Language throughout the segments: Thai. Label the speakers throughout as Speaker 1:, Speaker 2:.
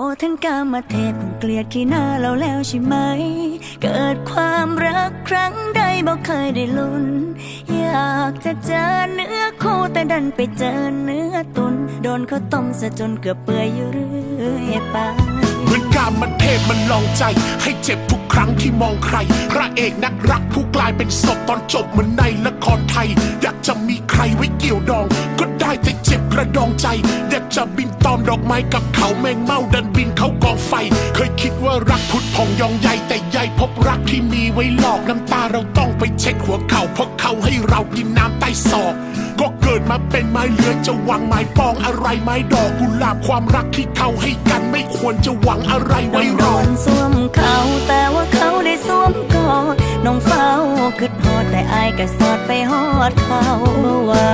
Speaker 1: อ้ท่านกามาเทศเพิ่งเกลียดขี้หน้าเราแล้วใช่ไหม เกิดความรักครั้งใดบอกเคยได้ลุ้น อยากจะเจอเนื้อคู่แต่ดันไปเจอเนื้อตุน โดนเขาต้มซะจนเกือบเปื่อยอยู่เรื่อยไป
Speaker 2: มือนการมันเทพมันลองใจ ให้เจ็บทุกครั้งที่มองใคร พระเอกนักรักผู้กลายเป็นศพตอนจบเหมือนในละครไทย อยากจะมีใครไว้เกี่ยวดอง ก็ได้แต่เจ็บกระดองใจ อยากจะบินตอมดอกไม้กับเขาแมงเม่าดันบินเขากองไฟ เคยคิดว่ารักพุดพองยองใยแต่ใยพบรักที่มีไว้หลอกน้ำตาเราต้องไปเช็ดหัวเข่าเพราะเขาให้เรากินน้ำใต้ศอกก็ เกิดมาเป็นไม้เลือยจะหวังไม้ปองอะไรไม้ดอกกุหลาบความรักที่เขาให้กันไม่ควรจะหวังอะไรไว้ร
Speaker 1: โด
Speaker 2: อ
Speaker 1: สวมเขาแต่ว่าเขาได้สวมกอดน้องเฝ้าคิดฮอดแต่อายก็สอดไปฮอดเขาเมื่อวา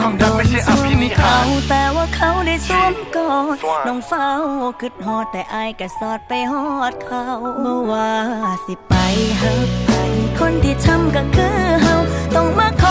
Speaker 3: ความรักไม่ใช่อภินิหาร
Speaker 1: แต่ว่าเขาได้สวมกอดน้องเฝ้าคิดฮอดแต่อายก็สอดไปฮอดเขาเมื่อว่าสิไปหักไป คนที่ช้ำก็คือเฮาต้องมาค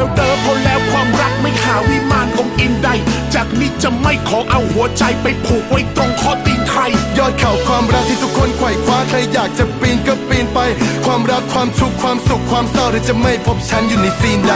Speaker 1: แล้วเดิมพอ
Speaker 2: แล้วความรักไม่หาวิมานองอินใด จากนี้จะไม่ขอเอาหัวใจไปผูกไว้ตรงข้อตีนใคร
Speaker 3: ยอดเขาความรักที่ทุกคนไขว่คว้าใครอยากจะปีนก็ปีนไป ความรักความทุกข์ความสุขความเศร้าเธอจะไม่พบฉันอยู่ในซีนใด